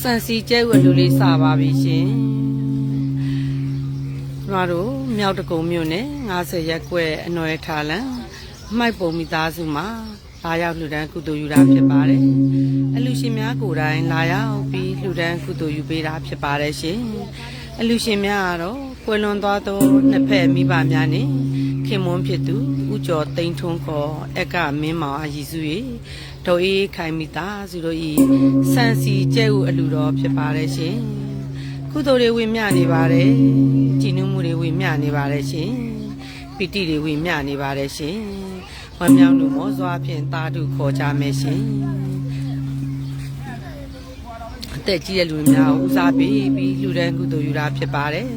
စံစီကျဲဝလူလေးစပါပြီရှင်ကျမတို့မြောက်တကုံမြို့နယ်90ရက်ကွဲအနော်ရထားလန်မှိုက်ပုံမိသားစုမှာလာရောက်လှူဒန်းကုသိုလ်ယူတာဖြစ်ပါတယ်အလူရှင်များကိုယ်တိုင်လာရောက်ပြီးလှူဒန်းကုသိုလ်ယူပေးတာဖြစ်ပါတယ်ရှင်အလူရှင်များကတော့ကွယ်လွန်သွားသောနှစ်ဖက်မိဘများနဲ့ ခင်မွန်းဖြစ်သူဥကျော်တိန်ထွန်းခေါ်အက်ကမင်းမောင်အရည်စု၏ဒေါ်အေးခိုင်မိသားစုတို့၏စံစီကျဲဥအလူတော်ဖြစ်ပါတယ်ရှင်ကုသိုလ်တွေဝင်မြနေပါတယ်ကြည်နူးမှုတွေဝင်မြနေပါတယ်ရှင်ပီတိတွေဝင်မြနေပါတယ်ရှင်ဝမ်းမြောက်လို့မောစွာဖြင့်တာတုခေါ်ကြမယ်ရှင်အသက်ကြီးတဲ့လူများကိုဦးစားပေးပြီးလူတန်းကုသိုလ်ယူတာဖြစ်ပါတယ်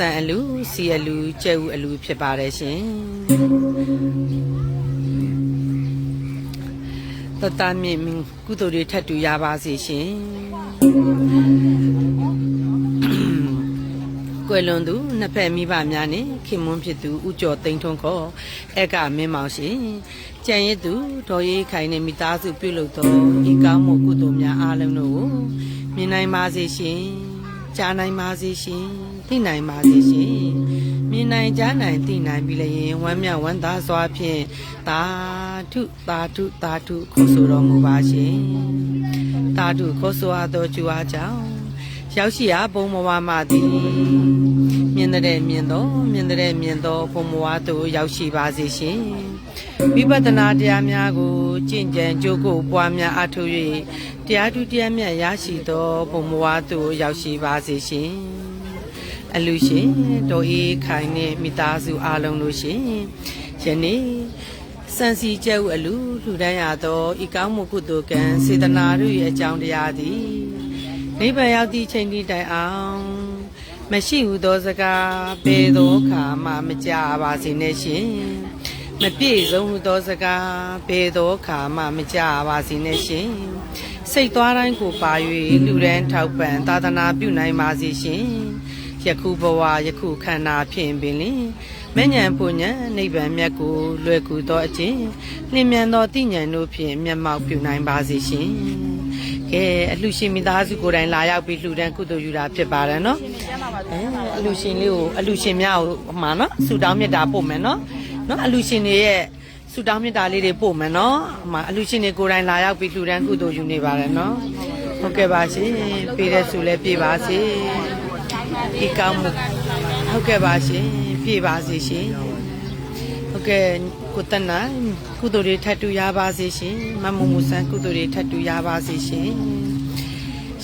ဆန်အလူစီအလူကျဲဥအလူဖြစ်ပါတယ်ရှင်တတမြင့်မင်းကုသိုလ်တွေထပ်တူရပါစေရှင်ကွယ်လွန်သူနှစ်ဖက်မိဘများနဲ့ခင်မွန်းဖြစ်သူဥကျော်သိန်းထွန်းခေါ်အက်ကမင်းမောင်ရှင်ကြံရည်သူဒေါ်ရေးခိုင်နဲ့မိသားစုပြုလုပ်သောဤကောင်းမှုကုသိုလ်များအားလုံးတို့ကိုမြင်နိုင်ပါစေရှင်ကြားနိုင်ပါစေရှင် သိနိုင်ပါစေရှင်မြင်နိုင်ကြားနိုင်သိနိုင်ပြီလျင်ဝမ်းမြောက်ဝမ်းသာစွာဖြင့်သာထုသာထုသာထုခေါ်ဆိုတော်မူပါရှင်သာထုခေါ်ဆိုအပ်သောကျူအားကြောင့်ရောက်ရှိရာဘုံဘဝမှသည်မြင်တဲ့မြင်သောမြင်တဲ့မြင်သောဘုံဘဝသို့ရောက်ရှိပါစေရှင်ဝိပဿနာတရားများကိုကျင့်ကြံကြိုးကိုပွားများအထောက်၍တရားထုတရားမြတ်ရရှိသောဘုံဘဝသို့ရောက်ရှိပါစေရှင် အလူရှင်တော်အေးခိုင်နဲ့မိသားစုအားလုံးလို့ရှင်ယနေ့စံစီကျဲဥအလူလှူဒန်းရသောဤကောင်းမှုကုသိုလ်ကံစေတနာတို့၏အကြောင်းတရားသည်နိဗ္ဗာန်ရောက်သည့်ချိန်ဒီတိုင်အောင်မရှိဟုသောစကားဘယ်သောအခါမှမကြပါစေနဲ့ရှင်မပြည့်စုံဟုသောစကားဘယ်သောအခါမှမကြပါစေနဲ့ရှင်စိတ်သွားတိုင်းကိုပါ၍လူရန်ထောက်ပံ့သာသနာပြုနိုင်ပါစေရှင် ယခုဘဝယခုခန္ဓာဖြင့်ပင်လင်မဉ္ဇဉ်ပူဉ္ဇဉ်နိဗ္ဗာန်မြတ်ကိုလွယ်ကူသောအခြင်းလင်းမြန်သောတိဉ္ဇဉ်တို့ဖြင့်မျက်မှောက်ပြုနိုင်ပါစေရှင်ကဲအလှရှင်မိသားစုကိုယ်တိုင်လာရောက်ပြီးလှူဒန်းကုသိုလ်ယူတာဖြစ်ပါတယ်နော်အဲအလှရှင်လေးကိုအလှရှင်များကိုဟိုမှာနော်ဆူတောင်းမြတ်တာပို့မယ်နော်နော်အလှရှင်တွေရဲ့ဆူတောင်းမြတ်တာလေးတွေပို့မယ်နော်ဟိုမှာအလှရှင်တွေကိုယ်တိုင်လာရောက်ပြီးလှူဒန်းကုသိုလ်ယူနေပါတယ်နော်ဟုတ်ကဲ့ပါရှင်ပေးတဲ့ဆူလည်းပြေပါစေ ဒီကောင်းမှုဟုတ်ကဲ့ပါရှင်ပြေပါစေရှင်ဟုတ်ကဲ့ကိုတနာကုသိုလ်တွေထပ်တူရပါစေရှင်မမမူဆန်းကုသိုလ်တွေထပ်တူရပါစေရှင်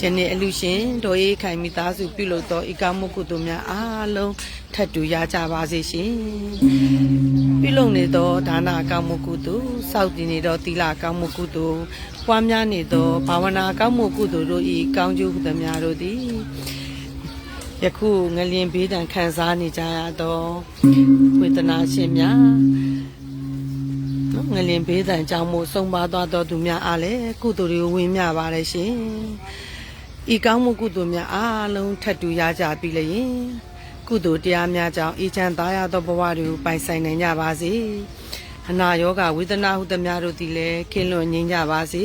ယနေ့အလူရှင်ဒေါ်အေးခိုင်မိသားစုပြုလုပ်သောဤကောင်းမှုကုသိုလ်များအားလုံးထပ်တူရကြပါစေရှင်ပြုလုပ်နေသောဒါနကောင်းမှုကုသိုလ်စောင့်တည်နေသောသီလကောင်းမှုကုသိုလ်ပွားများနေသောဘာဝနာကောင်းမှုကုသိုလ်တို့ဤကောင်းကျိုးဟုသမျှတို့သည် ယခုငလျင်ဘေးဒဏ်ခံစားနေကြရသောဝေဒနာရှင်များနော်ငလျင်ဘေးဒဏ်ကြောင့်မို့ဆုံးပါသွားသောသူများအားလည်းကုသိုလ်တွေဝင်မြပါတယ်ရှင်ဤကောင်းမှုကုသိုလ်များအားလုံးထပ်တူရကြပြီလျင်ကုသိုလ်တရားများကြောင့်အေးချမ်းသာရသောဘဝတွေကိုပိုင်ဆိုင်နိုင်ကြပါစေအနာရောဂါဝေဒနာဟုသမျှတို့သည်လည်းခင်းလွန်ငြိမ်းကြပါစေ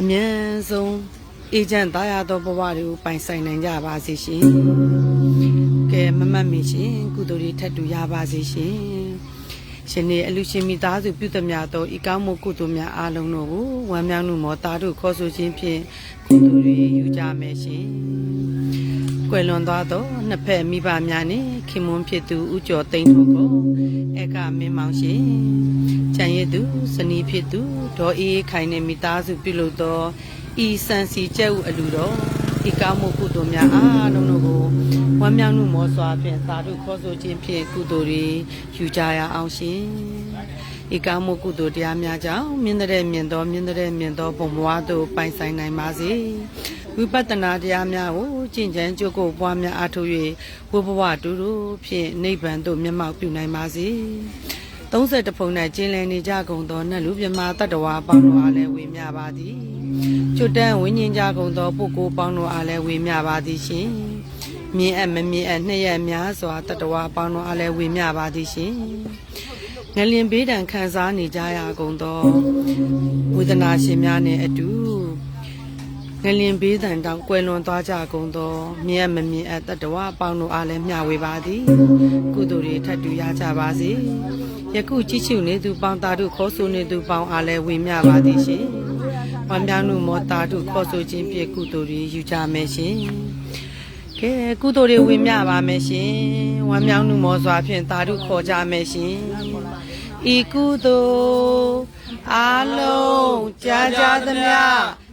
အမြဲဆုံး အေးချမ်းသာရသောဘဝတွေကိုပိုင်ဆိုင်နိုင်ကြပါစေရှင်ကဲမမတ်မီရှင်ကုသိုလ်တွေထပ်တူရပါစေရှင်ရှင်နေအလူရှင်မိသားစုပြုသမျှသောဤကောင်းမှုကုသိုလ်များအားလုံးတို့ကိုဝမ်းမြောက်မှုမောတာတို့ခေါ်ဆိုခြင်းဖြင့်ကုသိုလ်တွေယူကြမယ်ရှင်ကွယ်လွန်သွားသောနှစ်ဖက်မိဘများနှင့်ခင်မွန်းဖြစ်သူဥကျော်သိန်းတို့ကိုအကမင်းမောင်ရှင်ချန်ရည်သူစနီးဖြစ်သူဒေါ်အေးခိုင်နှင့်မိသားစုပြုလုပ်သော ဤစံစီကျဲဥအလူတော်ဤကောင်းမှုကုသိုလ်များအားလုံးတို့ကိုဝမ်းမြောက်မှုမောစွာဖြင့်သာဓုခေါ်ဆိုခြင်းဖြင့်ကုသိုလ်တွေယူကြရအောင်ရှင်ဤကောင်းမှုကုသိုလ်တရားများကြောင့်မြင်တဲ့မြင်သောမြင်တဲ့မြင်သောဘုံဘဝသို့ပိုင်ဆိုင်နိုင်ပါစေဝိပဿနာတရားများကိုကျင့်ကြံကြိုးကိုပွားများအားထုတ်၍ဝိဘဝတူတူဖြင့်နိဗ္ဗာန်သို့မျက်မှောက်ပြုနိုင်ပါစေ 30ဖုံ၌ကျင်းလည်နေကြကုန်သောနတ်လူမြမတတ္တဝါပေါင်းတို့အားလည်းဝေမျှပါသည်ကျွတ်တန်းဝိညာဉ်ကြကုန်သောပုဂ္ဂိုလ်ပေါင်းတို့အားလည်းဝေမျှပါသည်ရှင်မြင်အပ်မမြင်အပ်နှစ်ရက်များစွာတတ္တဝါပေါင်းတို့အားလည်းဝေမျှပါသည်ရှင်ငလင်ဘေးဒဏ်ခံစားနေကြရကုန်သောဝေဒနာရှင်များနဲ့အတူ ငလင်ဘေးဒဏ်တောင်ကွယ်လွန်သွားကြကုန်သောမြတ်မမြင်အပ်တတဝအပေါင်းတို့အားလည်းမျှဝေပါသည်ကုသိုလ်တွေထပ်တူရကြပါစေယခုကြည့်ရှုနေသူပေါင်းသားတို့ခေါ်ဆိုနေသူပေါင်းအားလည်းဝေမျှပါသည်ရှင်ဝမ်းမြောက်မှုမောတာတို့ခေါ်ဆိုခြင်းဖြင့်ကုသိုလ်တွေယူကြမယ်ရှင်ကဲကုသိုလ်တွေဝေမျှပါမယ်ရှင်ဝမ်းမြောက်မှုမောစွာဖြင့်တာတို့ခေါ်ကြမယ်ရှင်ဤကုသိုလ်အာလုံးကြာကြာသမျှ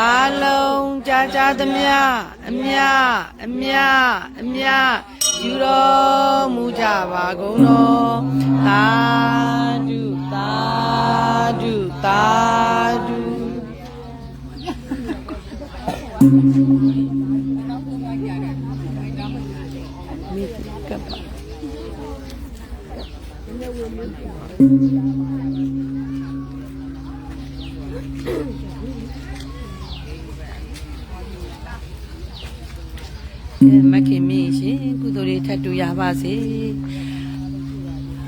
အာလုံးကြာကြာသမျှအမြအမြအမြယူတော်မူကြပါကုန်တော်သာဓုသာဓုသာဓုမိကပ်ပါအဲ မခင်မင်းရှင်ကုသိုလ်တွေထပ်တူရပါစေ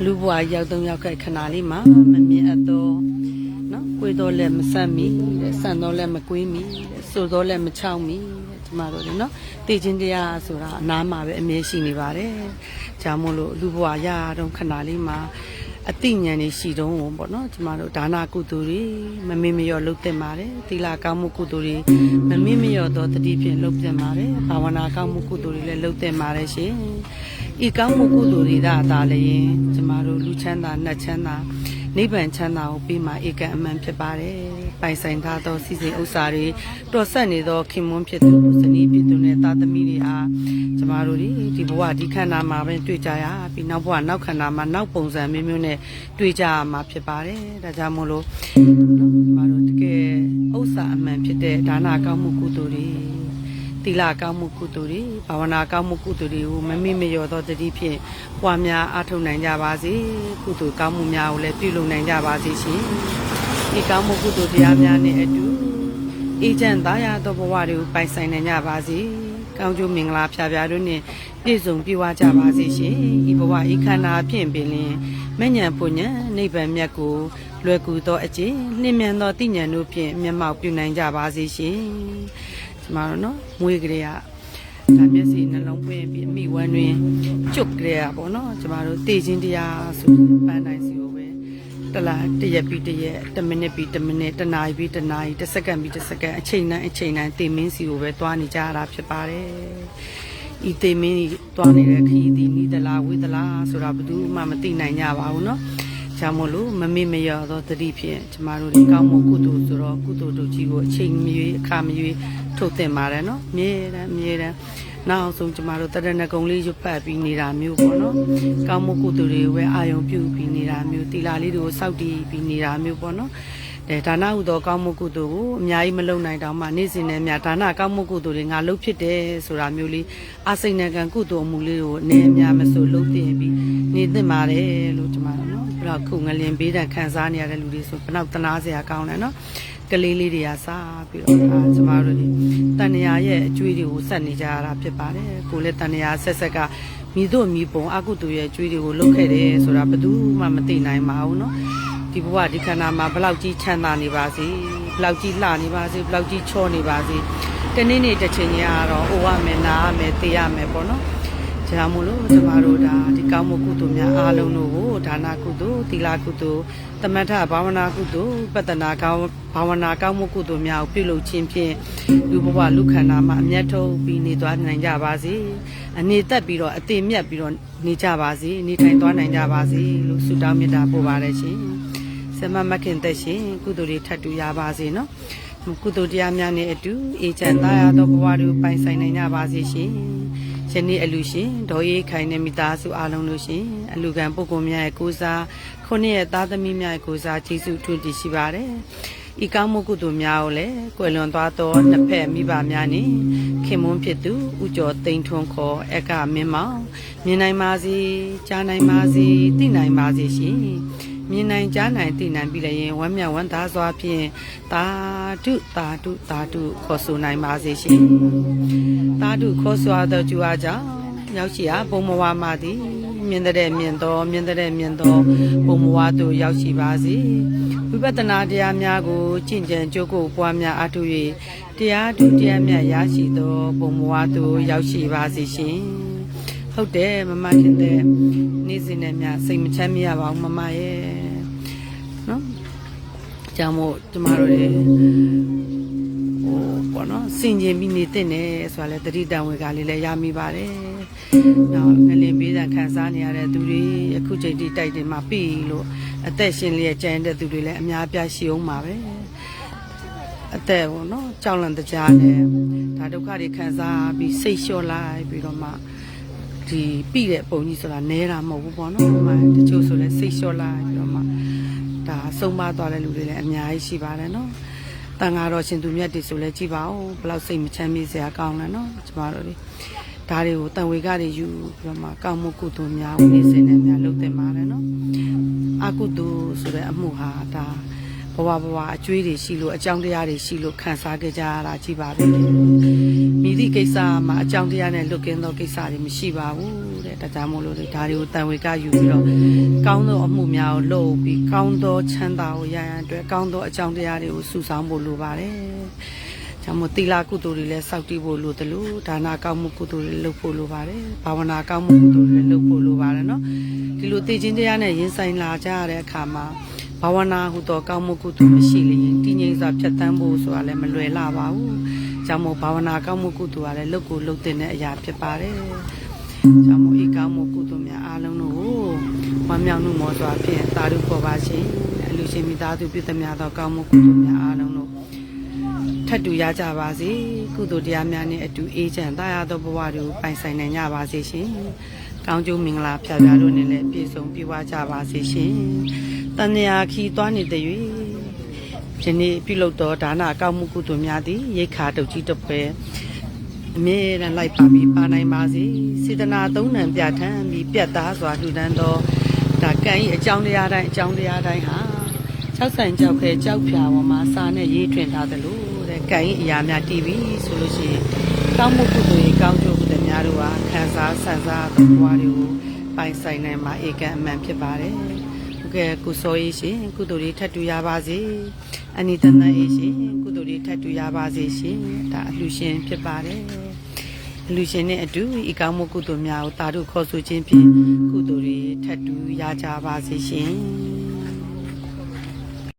လူဘွားရောက်တော့ရောက်ခဲ့ခဏလေးမှာမမြင်အပ်တော့နော်ကိုယ်တော့လည်းမဆက်မီတဲ့ဆန်တော့လည်းမကွေးမီတဲ့ဆိုတော့လည်းမချောင်းမီတဲ့ဒီမှာတော့လေနော်တည်ခြင်းတရားဆိုတာအနားမှာပဲအမြဲရှိနေပါတယ်ကြောင့်မို့လို့လူဘွားရတော့ခဏလေးမှာ အသိဉာဏ်တွေရှိတုံးပေါ့နော်ကျမတို့ဒါနာကုသိုလ်တွေမမေ့မလျော့လုပ်သင့်ပါတယ်သီလကောင်းမှုကုသိုလ်တွေမမေ့မလျော့တော့တတိဖြင့်လုပ်သင့်ပါတယ်ဘာဝနာကောင်းမှုကုသိုလ်တွေလည်းလုပ်သင့်ပါတယ်ရှင်ဤကောင်းမှုကုသိုလ်တွေဒါသာလည်းကျမတို့လူချမ်းသာနတ်ချမ်းသာ နိဗ္ဗာန်ချမ်းသာကိုပြီးမှဧကအမှန်ဖြစ်ပါတယ်ပိုင်ဆိုင်ထားသောစီစဉ်ဥစ္စာတွေတော်ဆက်နေသောခင်မွန်းဖြစ်သူဇနီးဖြစ်သူနဲ့သားသမီးတွေအားကျမတို့ဒီဒီဘဝဒီခန္ဓာမှာပဲတွေ့ကြရပြီးနောက်ဘဝနောက်ခန္ဓာမှာနောက်ပုံစံမျိုးမျိုးနဲ့တွေ့ကြရမှာဖြစ်ပါတယ်ဒါကြောင့်မို့လို့နော်ကျမတို့တကယ်ဥစ္စာအမှန်ဖြစ်တဲ့ဒါနကောင်းမှုကုသိုလ်တွေ သီလကောင်းမှုကုသိုလ်တွေဘာဝနာကောင်းမှုကုသိုလ်တွေကိုမမိမလျော်သောတတိဖြင့်ပွားများအားထုတ်နိုင်ကြပါစေကုသိုလ်ကောင်းမှုများကိုလည်းပြုလုပ်နိုင်ကြပါစေရှင်ဒီကောင်းမှုကုသိုလ်တရားများနဲ့အတူအေးချမ်းသာယာသောဘဝတွေကိုပိုင်ဆိုင်နိုင်ကြပါစေကောင်းကျိုးမင်္ဂလာဖြာဖြာတို့နှင့်ပြည့်စုံပြည့်ဝကြပါစေရှင်ဤဘဝဤခန္ဓာဖြင့်ပင်လင်မညံပုညံနိဗ္ဗာန်မြတ်ကိုလွယ်ကူသောအကျင့်နှင်းမြန်သောတိညာဉ်တို့ဖြင့်မျက်မှောက်ပြုနိုင်ကြပါစေရှင် ဒီမှာတော့နော်မွေးကလေးက ဒါမျက်စိနှလုံးပွင့်ပြီးအမိဝမ်းတွင်ကျွတ်ကြရပေါ့နော်ကျမတို့တည်ခြင်းတရားဆိုပန်းတိုင်းစီကိုပဲတလားတရက်ပြီးတရက်တမိနစ်ပြီးတမိနစ်တနာရီပြီးတနာရီတစ်စက္ကန့်ပြီးတစ်စက္ကန့်အချိန်တိုင်းအချိန်တိုင်းတည်မင်းစီကိုပဲတွားနေကြရတာဖြစ်ပါတယ်ဤတည်မင်းကြီးတွားနေတဲ့ခရီးဒီနီးသလားဝေးသလားဆိုတာဘယ်သူမှမသိနိုင်ကြပါဘူးเนาะကြောင့်မို့လို့မမေ့မလျော့သောတတိဖြင့်ကျမတို့ဒီကောင်းမှုကုသိုလ်ဆိုတော့ကုသိုလ်တို့ကြီးကိုအချိန်မရွေးအခါမရွေး ထုတ်တင်ပါတယ်နော်မြဲတမ်းမြဲတမ်းနောက်ဆုံးကျမတို့တရဏဂုံလေးရွတ်ပတ်ပြီးနေတာမျိုးပေါ့နော်။ကောင်းမှုကုသိုလ်တွေကိုပဲအာယုံပြုပြီးနေတာမျိုးတီလာလေးတွေကိုစောက်တည်ပြီးနေတာမျိုးပေါ့နော်။အဲဒါနဟုသောကောင်းမှုကုသိုလ်ကိုအများကြီးမလုံနိုင်တော့မှနေ့စဉ်နဲ့များဒါနကောင်းမှုကုသိုလ်တွေငါလုပ်ဖြစ်တယ်ဆိုတာမျိုးလေးအစိမ့်နံကံကုသိုလ်မှုလေးကိုအနေအများမဆိုလုပ်တင်ပြီးနေသင့်ပါတယ်လို့ကျမတို့နော်။အဲ့တော့ခုငလင်ဘေးဒဏ်ခံစားနေရတဲ့လူတွေဆိုဘယ်တော့တနာစရာကောင်းလဲနော်။ ကလေးလေးတွေကစားပြီးတော့အာကျမတို့ဒီတန်ရာရဲ့အကျွေးတွေကိုဆက်နေကြရတာဖြစ်ပါတယ်ကိုလည်းတန်ရာဆက်ဆက်ကမိတို့မိပုံအကုတူရဲ့အကျွေးတွေကိုလုတ်ခဲ့တယ်ဆိုတာဘယ်သူမှမသိနိုင်ပါဘူးเนาะဒီဘဝဒီခန္ဓာမှာဘလောက်ကြီးချမ်းသာနေပါစေဘလောက်ကြီးလှနေပါစေဘလောက်ကြီးချောနေပါစေတနေ့နေ့တစ်ချိန်ကြီးကတော့အိုရမယ်နားရမယ်သိရမယ်ပေါ့နော် ဒါမို့လို့ကျမတို့ဒါဒီကောင်းမှုကုသိုလ်များအားလုံးတို့ကိုဒါနကုသိုလ်သီလကုသိုလ်သမထဘာဝနာကုသိုလ်ပတ္တနာကောင်းဘာဝနာကောင်းမှုကုသိုလ်များကိုပြုလုပ်ခြင်းဖြင့်လူဘဝလူခန္ဓာမှာအမျက်ထုတ်ပြီးနေသွားနိုင်ကြပါစေအနေသက်ပြီးတော့အသေးမြတ်ပြီးတော့နေကြပါစေနေထိုင်သွားနိုင်ကြပါစေလို့ဆုတောင်းမေတ္တာပို့ပါတယ်ရှင်ဆမမခင်သက်ရှင်ကုသိုလ်တွေထပ်တူရပါစေနော်ကုသိုလ်တရားများနဲ့အတူအေချမ်းသာရသောဘဝတွေကိုပိုင်ဆိုင်နိုင်ကြပါစေရှင် ယနေ့အလူရှင်ဒေါ်ရေးခိုင်နဲ့မိသားစုအားလုံးလို့ရှင်အလူကံပုဂ္ဂိုလ်များရဲ့ကိုးစားခုနှစ်ရဲ့သားသမီးများရဲ့ကိုးစားကျေးဇူးထွန်းတည်ရှိပါတယ်ဤကောင်းမှုကုသိုလ်များကိုလည်းကွယ်လွန်သွားသောနှစ်ဖက်မိဘများနှင့်ခင်မွန်းဖြစ်သူဥကျော်သိန်းထွန်းခေါ်အကမင်းမောင်မြင်နိုင်ပါစေကြားနိုင်ပါစေသိနိုင်ပါစေရှင် မြင်နိုင်ကြားနိုင်သိနိုင်ပြီလည်းရင်ဝမ်းမြောက်ဝမ်းသာစွာဖြင့်တာဓုတာဓုတာဓုခေါ်ဆိုနိုင်ပါစေရှင်တာဓုခေါ်ဆိုသောကျူအားကြောင့်ရောက်ရှိရာဘုံမဝါမသည်မြင်တဲ့မြင်တော်မြင်တဲ့မြင်တော်ဘုံမဝါတို့ရောက်ရှိပါစေဝိပဿနာတရားများကိုကျင့်ကြံကြိုးကိုပွားများအားထုတ်၍တရားဓုတရားမြတ်ရရှိသောဘုံမဝါတို့ရောက်ရှိပါစေရှင်ဟုတ်တယ်မမခင်တဲ့နေ့စဉ်နဲ့မြစိတ်မချမ်းမရပါဘူးမမရဲ့နော် ကြောင့်မို့ကျမတို့တွေဟိုပေါ့နော်စင်ကျင်ပြီးနေတဲ့နဲ့ဆိုတာလေတတိတံဝေကလေးလည်းရမိပါတယ်။နောက်ငလင်ပေးတဲ့ခံစားနေရတဲ့သူတွေအခုချိန်ထိတိုက်တင်မှာပြီလို့အသက်ရှင်လျက်ကြံတဲ့သူတွေလည်းအများအပြားရှိအောင်ပါပဲ။အသက်ပေါ့နော်ကြောက်လန့်တကြားနဲ့ဒါဒုက္ခတွေခံစားပြီးစိတ်လျှော့လိုက်ပြီးတော့မှဒီပြီတဲ့ပုံကြီးဆိုတာနဲတာမဟုတ်ဘူးပေါ့နော်။မှတချို့ဆိုလည်းစိတ်လျှော့လိုက်ပြီးတော့မှ ဒါဆုံးမသွားတဲ့လူတွေလည်းအများကြီးရှိပါတယ်နော်။တန်ဃာတော်ရှင်သူမြတ်တွေဆိုလဲကြည်ပါဦးဘယ်လောက်စိတ်မချမ်းမြေ့စရာကောင်းလဲနော်ကျမတို့တွေဒါတွေကိုတန်ဝေကတွေယူပြီးတော့မှကောင်းမှုကုသိုလ်များဝိနည်းစင်နဲ့များလုပ်တင်ပါတယ်နော်အကုသိုလ်ဆိုတဲ့အမှုဟာဒါ ဘဝဘဝအကျွေးတွေရှိလို့အကြောင်းတရားတွေရှိလို့ခံစားကြကြရတာကြည်ပါပဲမိသည့်ကိစ္စမှာအကြောင်းတရားနဲ့လွတ်ကင်းသောကိစ္စတွေမရှိပါဘူးတဲ့ဒါကြောင့်မို့လို့ဒီဒါတွေကိုတန်ဝေကယူပြီးတော့ကောင်းသောအမှုများကိုလုပ်ပြီးကောင်းသောချမ်းသာကိုရရန်အတွက်ကောင်းသောအကြောင်းတရားတွေကိုစုဆောင်းဖို့လိုပါတယ်။ကြောင့်မို့သီလကုသိုလ်တွေလည်းစောင့်တည်ဖို့လိုတယ်လို့ဒါနကောင်းမှုကုသိုလ်တွေလုပ်ဖို့လိုပါတယ်။ဘာဝနာကောင်းမှုကုသိုလ်တွေလည်းလုပ်ဖို့လိုပါတယ်နော်။ဒီလိုသိချင်းတရားနဲ့ရင်ဆိုင်လာကြရတဲ့အခါမှာ ဘာဝနာဟုသောကောင်းမှုကုသိုလ်မရှိလျင်တည်ငြိမ်စွာဖြတ်သန်းဖို့ဆိုတာလည်းမလွယ်လာပါဘူး။ကြောင့်မို့ဘာဝနာကောင်းမှုကုသိုလ်ကလည်းလုပ်ကိုလုပ်တဲ့အရာဖြစ်ပါတယ်။ကြောင့်မို့ဤကောင်းမှုကုသိုလ်များအားလုံးတို့ကိုဝမ်းမြောက်မှုမောစွာဖြင့်သာဓုပေါ်ပါရှင်။အလူရှင်မိသားစုပြုသမျှသောကောင်းမှုကုသိုလ်များအားလုံးတို့ထပ်တူရကြပါစေ။ကုသိုလ်တရားများနှင့်အတူအေးချမ်းသာရသောဘဝတွေကိုပိုင်ဆိုင်နိုင်ကြပါစေရှင်။ကောင်းကျိုးမင်္ဂလာဖြာဖြာတို့နဲ့လည်းပြည့်စုံပြည့်ဝကြပါစေရှင်။ တန်မြာခီသွားနေတဲ့၍ယနေ့ပြုလုပ်သောဒါနကောင်းမှုကုသိုလ်များသည်ရိတ်ခါတုတ်ကြီးတစ်ပွဲအမြဲတမ်းလိုက်ပါပြီးပါနိုင်ပါစေစေတနာသုံးနံပြဋ္ဌာန်းပြီးပြတ်သားစွာလှူဒန်းသောဒါကံဤအကြောင်းတရားတိုင်းအကြောင်းတရားတိုင်းဟာ၆ဆိုင်ကြောက်ခဲကြောက်ဖြာပေါ်မှာစာနဲ့ရေးထွင်ထားသလိုတဲ့ကံဤအရာများတည်ပြီးဆိုလို့ရှိရင်ကောင်းမှုကုသိုလ်ရေးကောင်းကျိုးကုသိုလ်များတို့ဟာခံစားဆန်စားသောဘဝတွေကိုပိုင်ဆိုင်နိုင်မှာဧကန်အမှန်ဖြစ်ပါတယ်ဟုတ် ကဲ့ကုစောရေးရှင်ကုသိုလ်တွေထပ်တူရပါစေအနိတန်တန်ရေးရှင်ကုသိုလ်တွေထပ်တူရပါစေရှင်ဒါအလှရှင်ဖြစ်ပါတယ်အလူရှင်နဲ့အတူဤကောင်းမှုကုသိုလ်များကိုတာတို့ခေါ်ဆိုခြင်းဖြင့်ကုသိုလ်တွေထပ်တူရကြပါစေရှင်